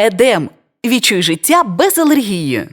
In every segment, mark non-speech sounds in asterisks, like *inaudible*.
Едем. Відчуй життя без алергії.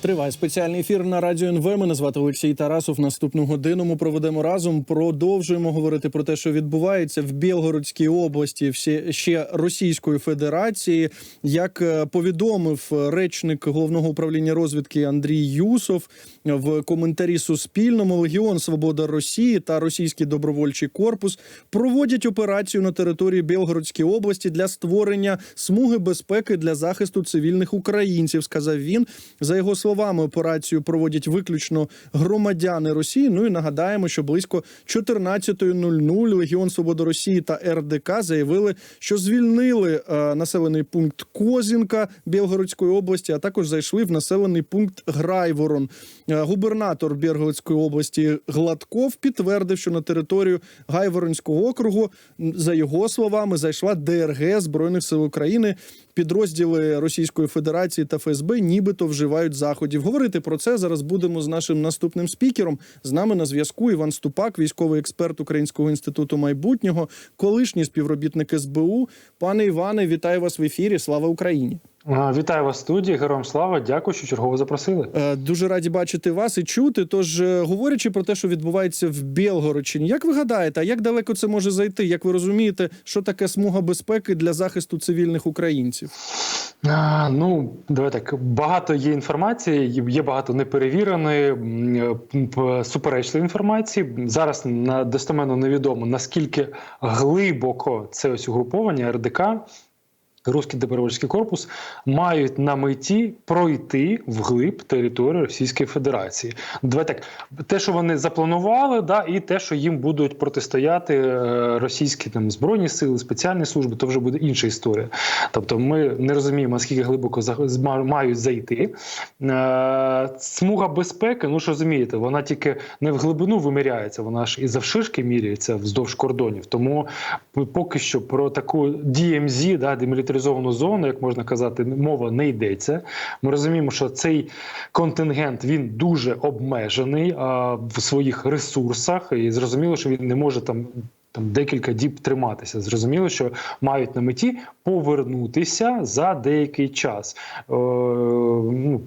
Триває спеціальний ефір на радіо НВ. Мене звати Олексій Тарасов. Наступну годину ми проведемо разом. Продовжуємо говорити про те, що відбувається в Білгородській області, всі ще Російської Федерації. Як е, повідомив речник головного управління розвідки Андрій Юсов в коментарі Суспільному, Легіон Свобода Росії та Російський добровольчий корпус проводять операцію на території Білгородської області для створення смуги безпеки для захисту цивільних українців. Сказав він. За його словами, операцію проводять виключно громадяни Росії. Ну і нагадаємо, що близько 14.00 Легіон Свобода Росії та РДК заявили, що звільнили е, населений пункт Козінка Білгородської області, а також зайшли в населений пункт Грайворон. Е, губернатор Білгородської області Гладков підтвердив, що на територію Гайворонського округу, за його словами, зайшла ДРГ Збройних сил України. Підрозділи Російської Федерації та ФСБ нібито вживають заходів. Говорити про це зараз будемо з нашим наступним спікером. З нами на зв'язку Іван Ступак, військовий експерт Українського інституту майбутнього, колишній співробітник СБУ. Пане Іване, вітаю вас в ефірі. Слава Україні! Вітаю вас в студії, героям слава. Дякую, що чергово запросили. Е, Дуже раді бачити вас і чути. Тож, е, говорячи про те, що відбувається в Білгородчині, як ви гадаєте, а як далеко це може зайти? Як ви розумієте, що таке смуга безпеки для захисту цивільних українців? А, ну, давай так. Багато є інформації, є багато неперевіреної, м, суперечливої інформації. Зараз на достеменно невідомо наскільки глибоко це ось угруповання РДК. Руський добровольський корпус мають на меті пройти вглиб території Російської Федерації. Давай так, те, що вони запланували, да, і те, що їм будуть протистояти е, російські там збройні сили, спеціальні служби, то вже буде інша історія. Тобто, ми не розуміємо, наскільки глибоко мають зайти. Е, Смуга безпеки, ну ж розумієте, вона тільки не в глибину виміряється, вона ж і завширшки міряється вздовж кордонів. Тому поки що про таку DMZ, да, демілітаризовану зону, як можна казати, мова не йдеться. Ми розуміємо, що цей контингент він дуже обмежений а, в своїх ресурсах, і зрозуміло, що він не може там. Там декілька діб триматися. Зрозуміло, що мають на меті повернутися за деякий час. Е, ну,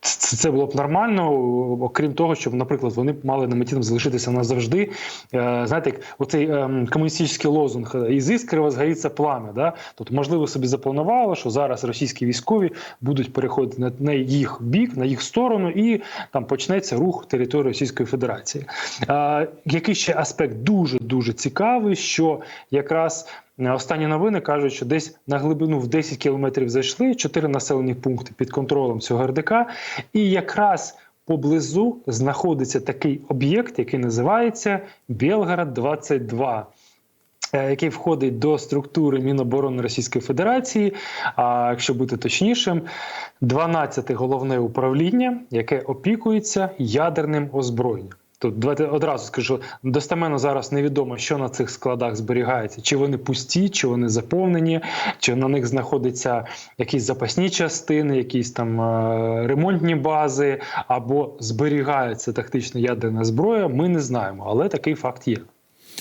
це було б нормально, окрім того, щоб, наприклад, вони мали на меті там залишитися назавжди. Е, знаєте, як оцей е, комуністичний лозунг із іскри возгориться пламя. Да? Тобто, можливо, собі запланувало, що зараз російські військові будуть переходити на, на їх бік, на їх сторону, і там почнеться рух території Російської Федерації. Е, який ще аспект дуже дуже цікавий, що якраз. Е, Останні новини кажуть, що десь на глибину в 10 кілометрів зайшли чотири населені пункти під контролем цього РДК, і якраз поблизу знаходиться такий об'єкт, який називається Білгород 22 е, який входить до структури Міноборони Російської Федерації, а якщо бути точнішим, 12-те головне управління, яке опікується ядерним озброєнням. Тут давайте одразу скажу, достеменно зараз невідомо, що на цих складах зберігається, чи вони пусті, чи вони заповнені, чи на них знаходяться якісь запасні частини, якісь там е, ремонтні бази, або зберігається тактична ядерна зброя. Ми не знаємо, але такий факт є.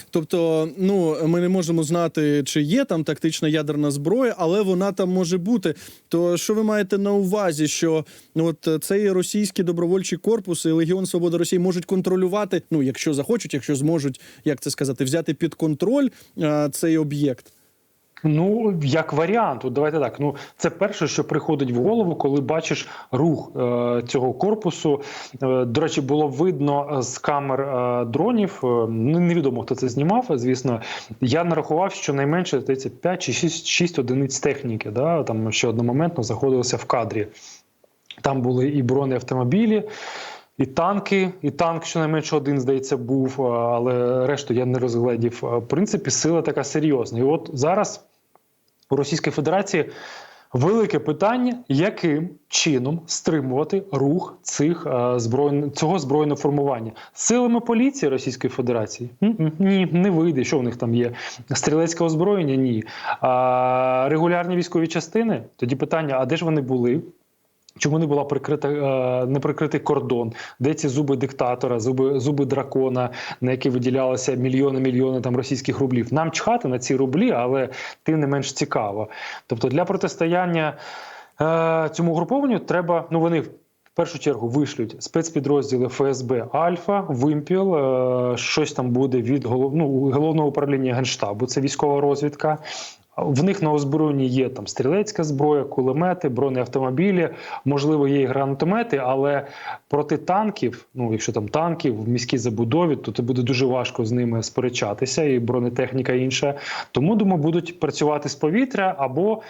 Тобто, ну ми не можемо знати, чи є там тактична ядерна зброя, але вона там може бути. То що ви маєте на увазі, що ну, от цей російський добровольчий корпус і Легіон Свобода Росії можуть контролювати, ну якщо захочуть, якщо зможуть, як це сказати, взяти під контроль а, цей об'єкт? Ну, як варіант, от давайте так. Ну, це перше, що приходить в голову, коли бачиш рух е, цього корпусу. Е, до речі, було видно з камер е, дронів. Е, невідомо, хто це знімав. Звісно, я нарахував, що найменше здається 5 чи 6, 6 одиниць техніки. Да, там ще одномоментно знаходилося в кадрі. Там були і бронеавтомобілі. І танки, і танк, щонайменше один, здається, був, але решту я не розглядів. В принципі, сила така серйозна. І от зараз у Російській Федерації велике питання, яким чином стримувати рух цих е, збройн... цього збройного формування силами поліції Російської Федерації? Ні, не вийде. Що в них там є? Стрілецьке озброєння? Ні. А регулярні військові частини? Тоді питання: а де ж вони були? Чому не була прикрита е, не прикритий кордон? Де ці зуби диктатора, зуби зуби дракона, на які виділялося мільйони мільйони там російських рублів? Нам чхати на ці рублі, але тим не менш цікаво. Тобто для протистояння е, цьому групованню треба. Ну вони в першу чергу вишлють спецпідрозділи ФСБ Альфа, Вимпіл. Е, щось там буде від голов, ну, головного управління генштабу. Це військова розвідка. В них на озброєнні є там стрілецька зброя, кулемети, бронеавтомобілі, можливо, є і гранатомети, але проти танків, ну якщо там танків в міській забудові, то це буде дуже важко з ними сперечатися, і бронетехніка інша. Тому думаю, будуть працювати з повітря або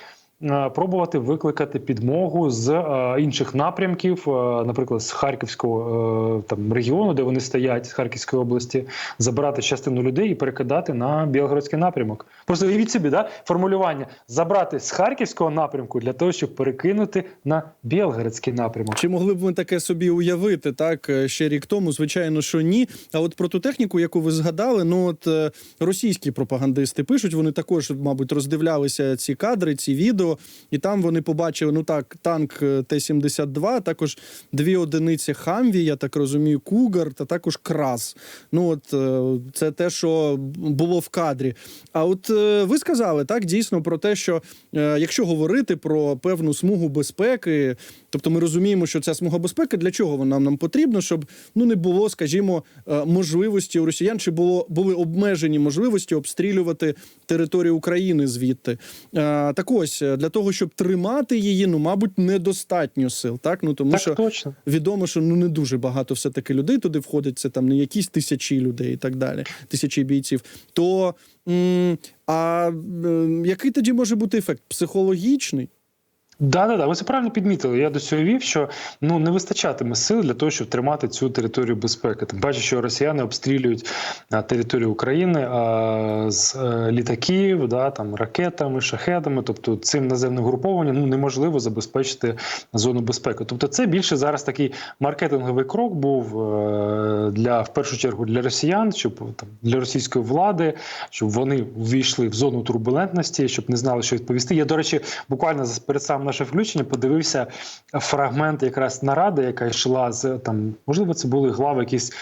пробувати викликати підмогу з е, інших напрямків, е, наприклад, з Харківського е, там регіону, де вони стоять, з Харківської області, забирати частину людей і перекидати на Білгородський напрямок. Просто уявіть собі, да, формулювання забрати з Харківського напрямку для того, щоб перекинути на Білгородський напрямок. Чи могли б ми таке собі уявити так е, ще рік тому? Звичайно, що ні. А от про ту техніку, яку ви згадали, ну от е, російські пропагандисти пишуть, вони також, мабуть, роздивлялися ці кадри, ці відео, і там вони побачили ну так, танк е, Т-72, також дві одиниці Хамві, я так розумію, Кугар та також Крас. Ну от е, це те, що було в кадрі. А от е, ви сказали так дійсно про те, що якщо говорити про певну смугу безпеки, тобто ми розуміємо, що ця смуга безпеки для чого вона нам потрібна, щоб ну не було, скажімо, е, можливості у росіян, чи було були обмежені можливості обстрілювати територію України звідти. Е, Так ось е, для того, щоб тримати її, ну мабуть, недостатньо сил. Так ну тому так що точно. відомо, що ну не дуже багато все таки людей туди входить. Це там не якісь тисячі людей і так далі, тисячі бійців. То а який тоді може бути ефект? Психологічний? Да, да, да, ви це правильно підмітили. Я до цього вів, що ну не вистачатиме сил для того, щоб тримати цю територію безпеки. Тим паче, що росіяни обстрілюють а, територію України а, з е, літаків, да, там ракетами, шахедами. Тобто цим наземним групованням ну неможливо забезпечити зону безпеки. Тобто, це більше зараз такий маркетинговий крок був е, для в першу чергу для росіян, щоб там для російської влади, щоб вони ввійшли в зону турбулентності, щоб не знали, що відповісти. Я до речі, буквально перед самим наше включення подивився фрагмент якраз наради, яка йшла з там, можливо, це були глави якісь е,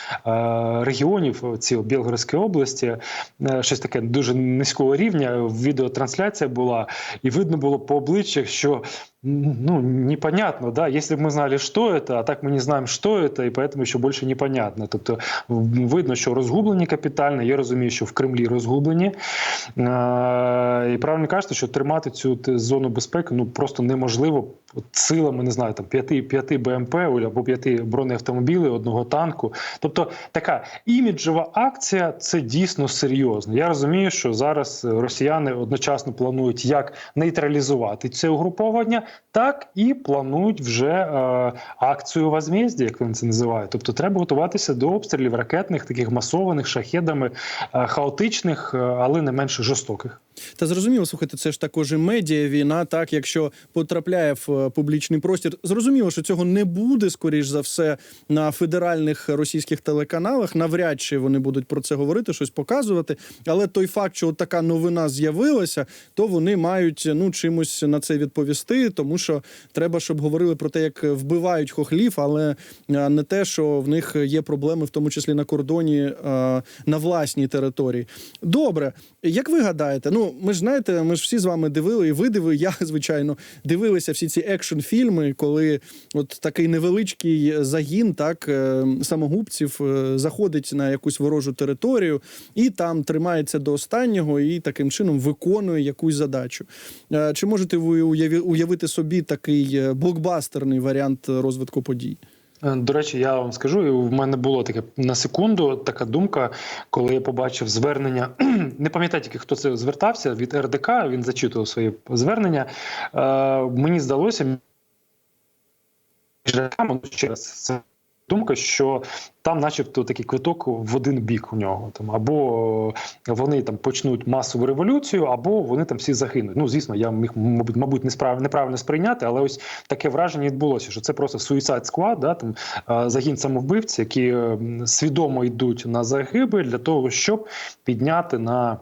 регіонів цієї Білгородської області, е, щось таке дуже низького рівня. Відеотрансляція була, і видно було по обличчях, що ну, непонятно, да, если бы мы знали, что это, а так мы не знаем, что это, і поэтому ще більше непонятно. Тобто в- видно, що розгублені капітально, я розумію, що в Кремлі розгублені. Е, і правильно кажете, що тримати цю т- зону безпеки ну, просто неможливо От силами, не знаю, там п'яти, п'яти БМП або п'яти бронеавтомобілів, одного танку. Тобто така іміджова акція це дійсно серйозно. Я розумію, що зараз росіяни одночасно планують як нейтралізувати це угруповання, так і планують вже е, акцію возмездя, як вони це називають. Тобто треба готуватися до обстрілів ракетних, таких масованих, шахедами, е, хаотичних, е, але не менш жорстоких. Та зрозуміло, слухайте, це ж також і медіа війна. Так, якщо потрапляє в е, публічний простір, зрозуміло, що цього не буде, скоріш за все, на федеральних російських телеканалах. Навряд чи вони будуть про це говорити, щось показувати. Але той факт, що от така новина з'явилася, то вони мають ну чимось на це відповісти, тому що треба, щоб говорили про те, як вбивають хохлів, але е, не те, що в них є проблеми, в тому числі на кордоні е, на власній території. Добре, як ви гадаєте? Ну ми ж знаєте, ми ж всі з вами дивили, і ви дивили, я *laughs* звичайно дивилися всі ці екшн-фільми, коли от такий невеличкий загін, так е, самогубців е, заходить на якусь ворожу територію і там тримається до останнього, і таким чином виконує якусь задачу. Е, Чи можете ви уявити собі такий блокбастерний варіант розвитку подій? Е, До речі, я вам скажу, і в мене було таке на секунду така думка, коли я побачив звернення. *clears throat* Не пам'ятаю тільки, хто це звертався від РДК. Він зачитував своє звернення. Е, мені здалося ну, ще раз, це думка, що там, начебто, такий квиток в один бік у нього. Там або е, вони там почнуть масову революцію, або вони там всі загинуть. Ну, звісно, я міг, мабуть, неправильно сприйняти, але ось таке враження відбулося, що це просто Suicide Squad, да, там е, загін самовбивців, які свідомо йдуть на загибель для того, щоб підняти на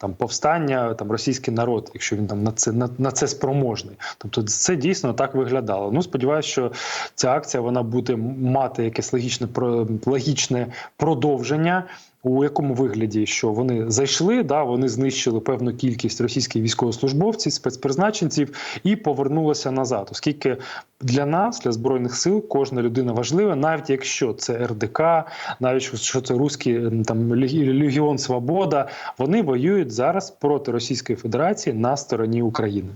там повстання, там російський народ, якщо він там на це на, на це спроможний. Тобто, це дійсно так виглядало. Ну сподіваюся, що ця акція вона буде мати якесь логічне логічне продовження. У якому вигляді, що вони зайшли, да вони знищили певну кількість російських військовослужбовців, спецпризначенців і повернулися назад, оскільки для нас, для збройних сил, кожна людина важлива, навіть якщо це РДК, навіть якщо це ем, там Легі- Легіон Свобода, вони воюють зараз проти Російської Федерації на стороні України.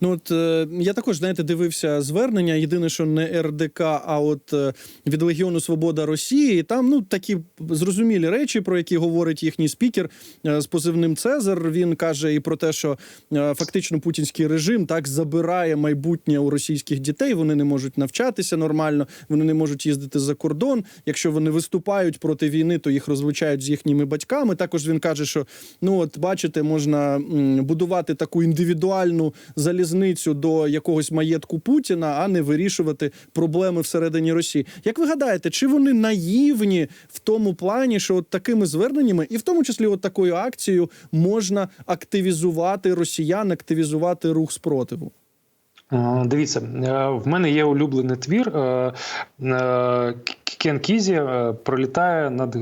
Ну от е, я також знаєте дивився звернення. Єдине, що не РДК, а от е, від Легіону Свобода Росії. І там ну такі зрозумілі речі, про які говорить їхній спікер е, з позивним Цезар. Він каже і про те, що фактично путінський режим так забирає майбутнє у російських дітей. Вони не можуть навчатися нормально, вони не можуть їздити за кордон. Якщо вони виступають проти війни, то їх розлучають з їхніми батьками. Також він каже, що ну от бачите, можна будувати таку індивідуальну залізницю до якогось маєтку Путіна, а не вирішувати проблеми всередині Росії. Як ви гадаєте, чи вони наївні в тому плані, що от такими зверненнями, і в тому числі от такою акцією, можна активізувати росіян, активізувати рух спротиву? Е, Дивіться, е, в мене є улюблений твір. е, Кен Кізі пролітає над,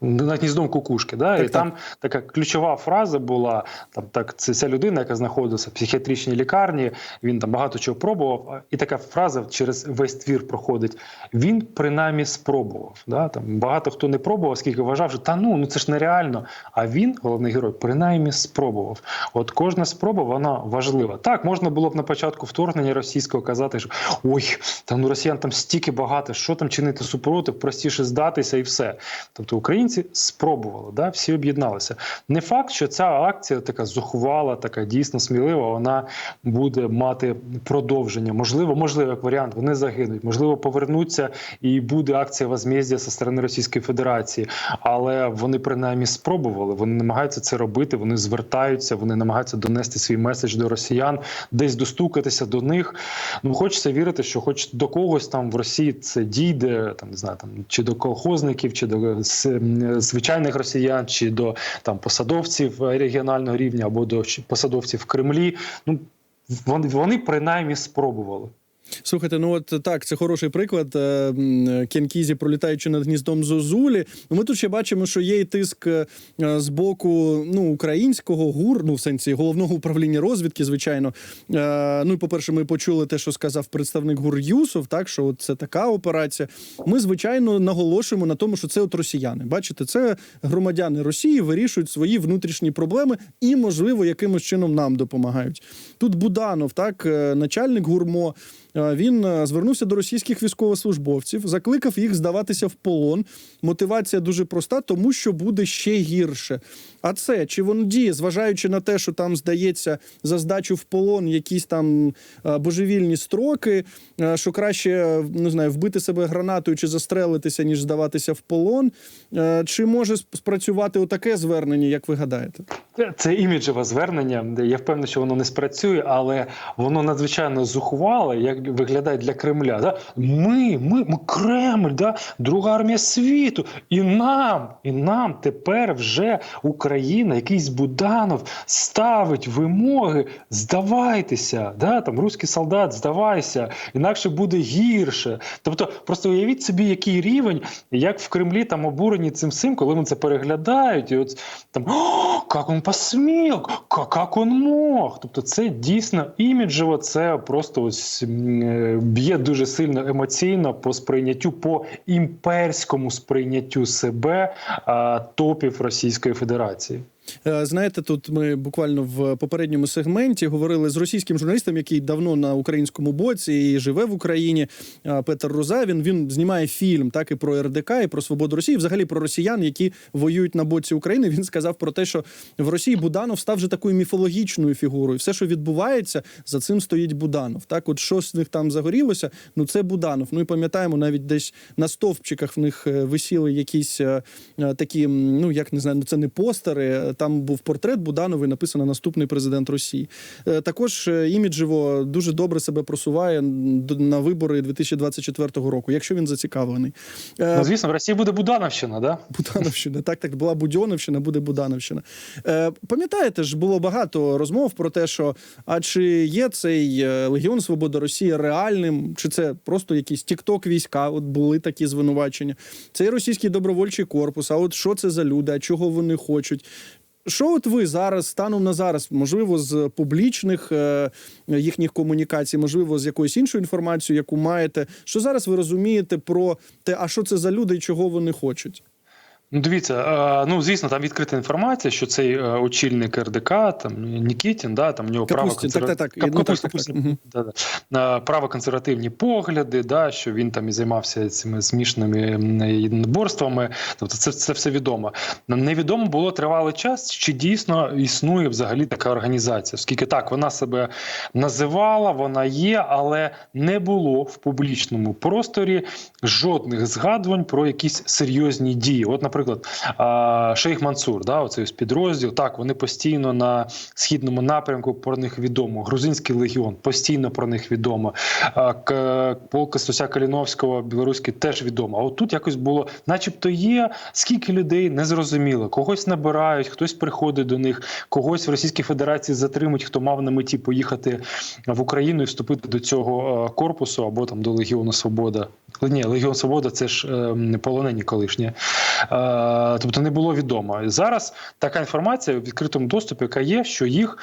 над гніздом кукушки. Да? Так, і там така ключова фраза була: там так, це ця людина, яка знаходилася в психіатричній лікарні, він там багато чого пробував. І така фраза через весь твір проходить. Він принаймні спробував. Да? Там багато хто не пробував, скільки вважав, що та ну, ну це ж нереально. А він, головний герой, принаймні спробував. От кожна спроба вона важлива. Так, можна було б на початку вторгнення російського казати, що ой, там ну росіян там стільки багато, що там чинити супротив, простіше здатися і все. Тобто українці спробували, да, всі об'єдналися. Не факт, що ця акція така зухвала, така дійсно смілива, вона буде мати продовження. Можливо, можливо, як варіант, вони загинуть, можливо, повернуться і буде акція возмездя зі сторони Російської Федерації. Але вони принаймні спробували. Вони намагаються це робити. Вони звертаються, вони намагаються донести свій меседж до росіян, десь достукатися до них. Ну хочеться вірити, що хоч до когось там в Росії це дійде, там не знаю, там чи до колхозників, чи до звичайних росіян, чи до там посадовців регіонального рівня, або до посадовців в Кремлі. Ну вони, вони принаймні спробували. Слухайте, ну от так, це хороший приклад. Е, м, Кен Кізі, пролітаючи над гніздом Зозулі. Ми тут ще бачимо, що є і тиск е, з боку ну, українського ГУР, ну в сенсі головного управління розвідки, звичайно. Е, Ну і по-перше, ми почули те, що сказав представник ГУР Юсов, так що от це така операція. Ми, звичайно, наголошуємо на тому, що це от росіяни. Бачите, це громадяни Росії вирішують свої внутрішні проблеми і, можливо, якимось чином нам допомагають. Тут Буданов, так, начальник гурмо. Е, Він е, звернувся до російських військовослужбовців, закликав їх здаватися в полон. Мотивація дуже проста, тому що буде ще гірше. А це чи воно діє, зважаючи на те, що там здається за здачу в полон якісь там е, божевільні строки, що краще не знаю, вбити себе гранатою чи застрелитися, ніж здаватися в полон. Чи може спрацювати отаке звернення, як ви гадаєте? Це- іміджеве звернення. Я впевнений, що воно не спрацює, але воно надзвичайно зухвале, як виглядає для Кремля. Да? Ми, ми, ми Кремль, да? друга армія світу. І нам, і нам тепер вже Україна, якийсь Буданов ставить вимоги. Здавайтеся, да? там руський солдат, здавайся, інакше буде гірше. Тобто, просто уявіть собі, який рівень, як в Кремлі там обурені цим всім, коли вони це переглядають, і от там як він посмів, як, він мог. Тобто, це дійсно іміджево, це просто ось е, б'є дуже сильно емоційно по сприйняттю, по імперському сприйняттю себе топів Російської Федерації. Е, Знаєте, тут ми буквально в попередньому сегменті говорили з російським журналістом, який давно на українському боці і живе в Україні. е, Петр Розавін. Він знімає фільм так і про РДК, і про свободу Росії, взагалі про росіян, які воюють на боці України. Він сказав про те, що в Росії Буданов став вже такою міфологічною фігурою. Все, що відбувається, за цим стоїть Буданов. Так, от що з них там загорілося? Ну це Буданов. Ну і пам'ятаємо, навіть десь на стовпчиках в них е, висіли якісь такі, ну як не знаю, ну це не постери. Там був портрет Буданової, написано наступний президент Росії. Е, Також е, іміджево дуже добре себе просуває на вибори 2024 року, якщо він зацікавлений. Е, Ну, звісно, в Росії буде Будановщина, да? Будановщина. Так, так, була Будьоновщина, буде Будановщина. Пам'ятаєте ж, було багато розмов про те, що а чи є цей Легіон Свобода Росії реальним, чи це просто якісь тікток війська? От були такі звинувачення. Цей російський добровольчий корпус. А от що це за люди? А чого вони хочуть? Що от ви зараз, станом на зараз, можливо, з публічних е, їхніх комунікацій, можливо, з якоюсь іншою інформацією, яку маєте, що зараз ви розумієте про те, а що це за люди і чого вони хочуть? Ну, дивіться, е, ну звісно, там відкрита інформація, що цей е, очільник РДК, там Нікітін, да, там в нього право. Е, право-консервативні погляди, да, що він там і займався цими смішними єдиноборствами. Тобто, це, це все відомо. Невідомо було тривалий час, чи дійсно існує взагалі така організація, оскільки так вона себе називала, вона є, але не було в публічному просторі жодних згадувань про якісь серйозні дії. От, наприклад, а, Шейх Мансур, да, оцей підрозділ. Так, вони постійно на східному напрямку про них відомо. Грузинський легіон постійно про них відомо. А, К- Полк Костуся Каліновського, білоруський теж відомо. А от тут якось було, начебто, є скільки людей незрозуміло. Когось набирають, хтось приходить до них, когось в Російській Федерації затримують, хто мав на меті поїхати в Україну і вступити до цього корпусу або там до Легіону Свобода. Ні, Легіон Свобода це ж е, полонені колишні. Е, тобто не було відомо. Зараз така інформація в відкритому доступі, яка є, що їх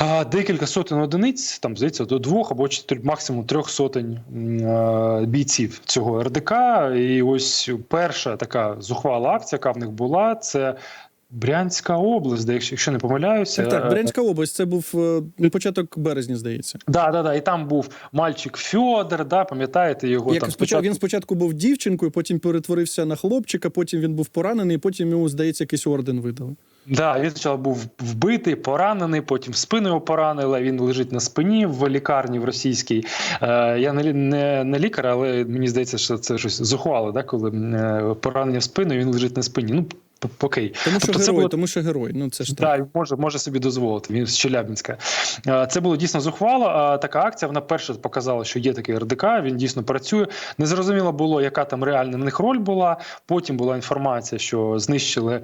е, декілька сотень одиниць, там здається, до двох або максимум трьох сотень е, бійців цього РДК. І ось перша така зухвала акція, яка в них була, це. Брянська область, де, якщо- не помиляюся, Так, так, е, Брянська область, це був е, початок березня, здається. Да, да, да. І там був мальчик Фьодор, да, пам'ятаєте його Як там спочатку він спочатку був дівчинкою, потім перетворився на хлопчика, потім він був поранений, потім йому, здається, якийсь орден видали. Да, він спочатку був вбитий, поранений, потім його поранили. Він лежить на спині в лікарні в російській. Е, я не, не, не лікар, але мені здається, що це щось зухвало, да, коли е, поранення в спину, він лежить на спині. Ну, п- окей. Тому що Тобто герой, було- тому що герой. Ну це ж так. Так, може, може собі дозволити. Він з Челябінська. Е, Це було дійсно зухвало. А така акція вона перше показала, що є такий РДК. Він дійсно працює. Незрозуміло було, яка там реальна в них роль була. Потім була інформація, що знищили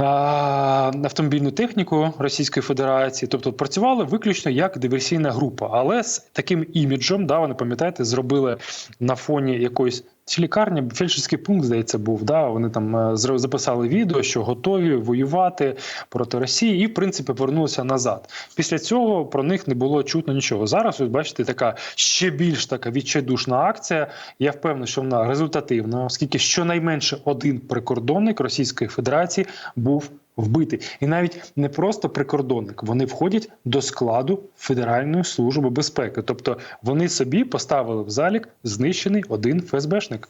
е, автомобільну техніку Російської Федерації. Тобто працювали виключно як диверсійна група, але з таким іміджем, да, вони пам'ятаєте, зробили на фоні якоїсь. Чи лікарня, фельдшерський пункт, здається, був. Да? Вони там е, записали відео, що готові воювати проти Росії, і в принципі повернулися назад. Після цього про них не було чутно нічого. Зараз ось бачите, така ще більш така відчайдушна акція. Я впевнений, що вона результативна, оскільки щонайменше один прикордонник Російської Федерації був вбитий, і навіть не просто прикордонник, вони входять до складу Федеральної служби безпеки. Тобто вони собі поставили в залік знищений один ФСБшник.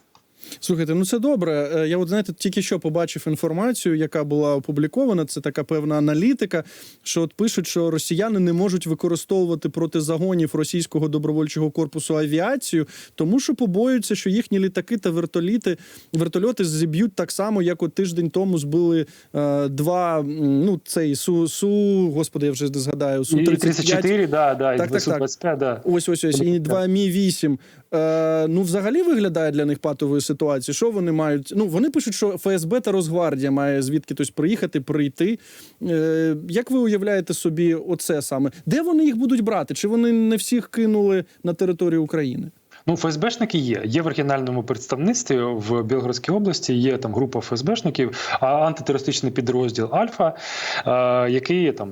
Слухайте, ну це добре. Е, Я от знаєте, тільки що побачив інформацію, яка була опублікована. Це така певна аналітика. Що от пишуть, що росіяни не можуть використовувати проти загонів російського добровольчого корпусу авіацію, тому що побоюються, що їхні літаки та вертоліти вертольоти зіб'ють так само, як от тиждень тому збили е, два. Ну цей су су, господи, я вже не згадаю. Су 34, да, да, Так, і так, так. да. Ось ось ось і два мі 8 Е, ну, взагалі виглядає для них патовою ситуацією. Що вони мають? Ну вони пишуть, що ФСБ та Росгвардія має звідки тось приїхати, прийти. Е, як ви уявляєте собі, оце саме? Де вони їх будуть брати? Чи вони не всіх кинули на територію України? Ну, ФСБшники є. Є в регіональному представництві в Білгородській області. Є там група ФСБшників, а антитерористичний підрозділ Альфа, е, який там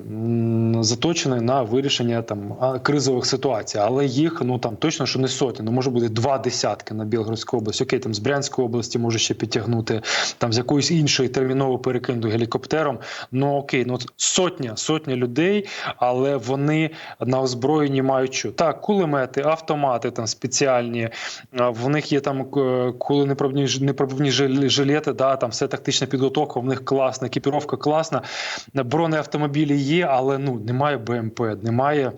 заточений на вирішення там кризових ситуацій. Але їх ну там точно що не сотні. Ну може бути два десятки на Білгородську область. Окей, там з Брянської області може ще підтягнути, там з якоїсь іншої терміново перекинути гелікоптером. Ну окей, ну сотня, сотня людей, але вони на озброєнні мають що? Так, кулемети, автомати там спеціальні. А, В них є там е, непробивні жил- жилети, да, там все тактична підготовка, в них класна, екіпіровка класна. Бронеавтомобілі є, але ну немає БМП, немає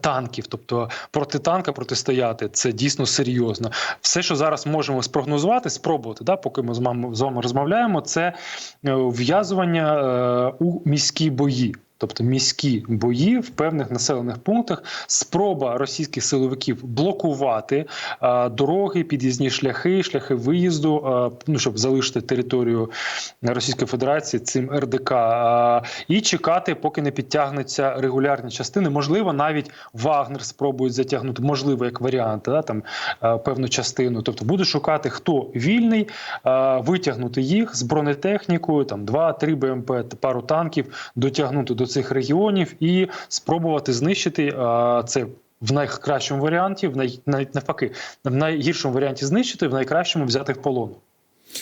Танків, тобто проти танка протистояти, це дійсно серйозно. Все, що зараз можемо спрогнозувати, спробувати, да, поки ми з вами, розмовляємо, це е, в'язування е, у міські бої. Тобто міські бої в певних населених пунктах, спроба російських силовиків блокувати е, дороги, під'їзні шляхи, шляхи виїзду, е, ну щоб залишити територію Російської Федерації цим РДК, е, і чекати, поки не підтягнуться регулярні частини. Можливо, навіть Вагнер спробують затягнути, можливо, як варіант, да, там е, певну частину. Тобто буде шукати, хто вільний, е, витягнути їх з бронетехнікою, там 2-3 БМП, пару танків, дотягнути до цих регіонів і спробувати знищити це. В найкращому варіанті, в най, навпаки, в найгіршому варіанті знищити, в найкращому взяти в полон.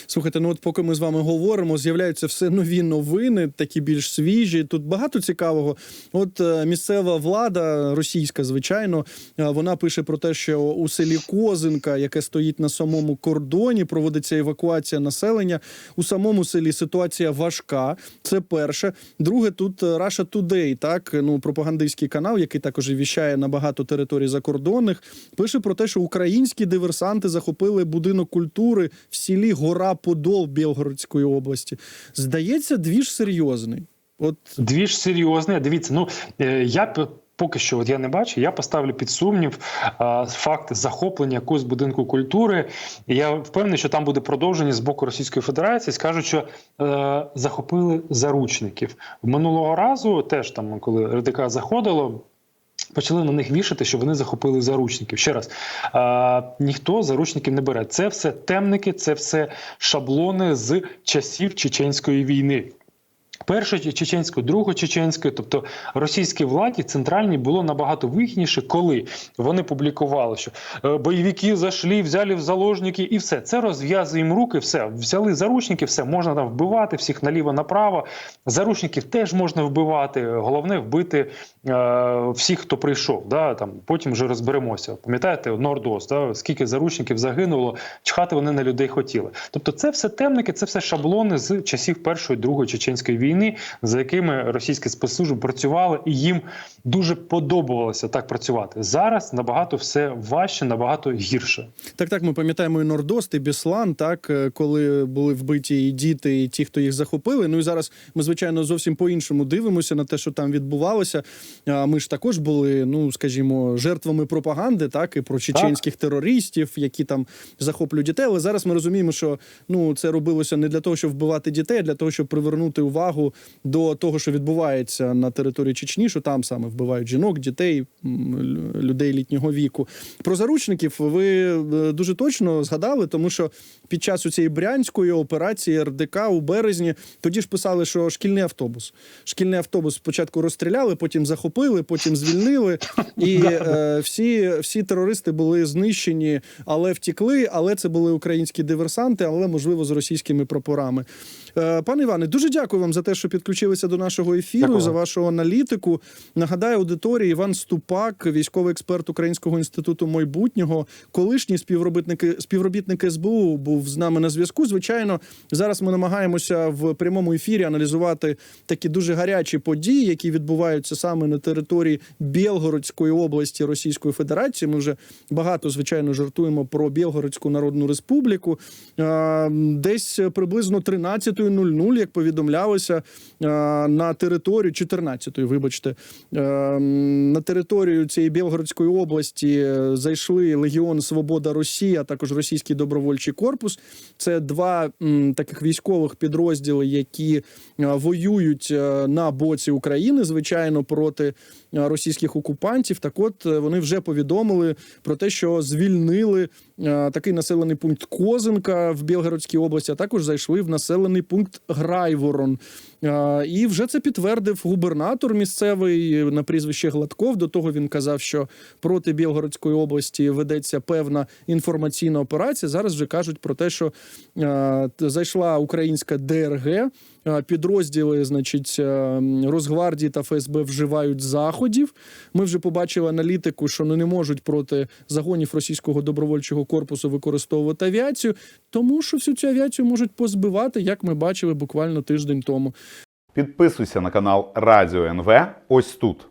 Слухайте, ну от поки ми з вами говоримо, з'являються все нові новини, такі більш свіжі. Тут багато цікавого. От е, місцева влада, російська, звичайно, е, вона пише про те, що у селі Козинка, яке стоїть на самому кордоні, проводиться евакуація населення. У самому селі ситуація важка. Це перше. Друге, тут е, Russia Today, так ну пропагандистський канал, який також віщає на багато територій закордонних, пише про те, що українські диверсанти захопили будинок культури в селі Гора Подол Білгородської області. Здається, двіж серйозний. От Дві ж серйозні. Дивіться, ну е, я поки що, от я не бачу. Я поставлю під сумнів а, факт захоплення якогось будинку культури. Я впевнений, що там буде продовження з боку Російської Федерації. Скажуть, що е, захопили заручників минулого разу. Теж там, коли РДК заходило. Почали на них вішати, що вони захопили заручників. Ще раз а, ніхто заручників не бере. Це все темники, це все шаблони з часів чеченської війни. Першої чеченської, другої чеченської, тобто російській владі центральній було набагато вигідніше, коли вони публікували, що е, бойовики зайшли, взяли в заложники, і все це розв'язує їм руки. Все взяли заручники, все можна там вбивати всіх наліво направо. Заручників теж можна вбивати. Головне вбити е, всіх, хто прийшов. Да, там потім вже розберемося. Пам'ятаєте, Нордос, да, скільки заручників загинуло, чхати вони на людей хотіли. Тобто, це все темники, це все шаблони з часів першої другої чеченської війни, за якими російські спецслужби працювали, і їм дуже подобалося так працювати. Зараз набагато все важче, набагато гірше. так, так, ми пам'ятаємо і Нордост, і Біслан, так е, коли були вбиті і діти, і ті, хто їх захопили. Ну і зараз ми, звичайно, зовсім по-іншому дивимося на те, що там відбувалося. Ми ж також були, ну скажімо, жертвами пропаганди, так і про чеченських терористів, які там захоплюють дітей. Але зараз ми розуміємо, що ну це робилося не для того, щоб вбивати дітей, а для того, щоб привернути увагу до того, що відбувається на території Чечні, що там саме вбивають жінок, дітей, людей літнього віку. Про заручників ви е, дуже точно згадали, тому що під час цієї брянської операції РДК у березні тоді ж писали, що шкільний автобус. Шкільний автобус спочатку розстріляли, потім захопили, потім звільнили. І *laughs* е, всі, всі терористи були знищені, але втікли. Але це були українські диверсанти, але можливо з російськими прапорами. Е, Пане Іване, дуже дякую вам за те, що підключилися до нашого ефіру, Дякую. за вашу аналітику. Нагадаю аудиторії Іван Ступак, військовий експерт Українського інституту майбутнього, колишній співробітник, співробітник СБУ, був з нами на зв'язку. Звичайно, зараз ми намагаємося в прямому ефірі аналізувати такі дуже гарячі події, які відбуваються саме на території Білгородської області Російської Федерації. Ми вже багато звичайно жартуємо про Білгородську Народну Республіку. Е, Десь приблизно 13.00, як повідомлялося, е, на територію 14-ї, вибачте, е, на територію цієї Білгородської області е, зайшли Легіон Свобода Росії, а також Російський добровольчий корпус. Це два таких військових підрозділи, які воюють на боці України, звичайно, проти російських окупантів. Так, от вони вже повідомили про те, що звільнили такий населений пункт Козинка в Білгородській області, а також зайшли в населений пункт Грайворон. Е, І вже це підтвердив губернатор місцевий на прізвище Гладков. До того він казав, що проти Білгородської області ведеться певна інформаційна операція. Зараз вже кажуть про те, що е, зайшла українська ДРГ. Підрозділи, значить, е, Росгвардії та ФСБ вживають заходів. Ми вже побачили аналітику, що вони не можуть проти загонів російського добровольчого корпусу використовувати авіацію, тому що всю цю авіацію можуть позбивати, як ми бачили буквально тиждень тому. Підписуйся на канал Радіо НВ ось тут.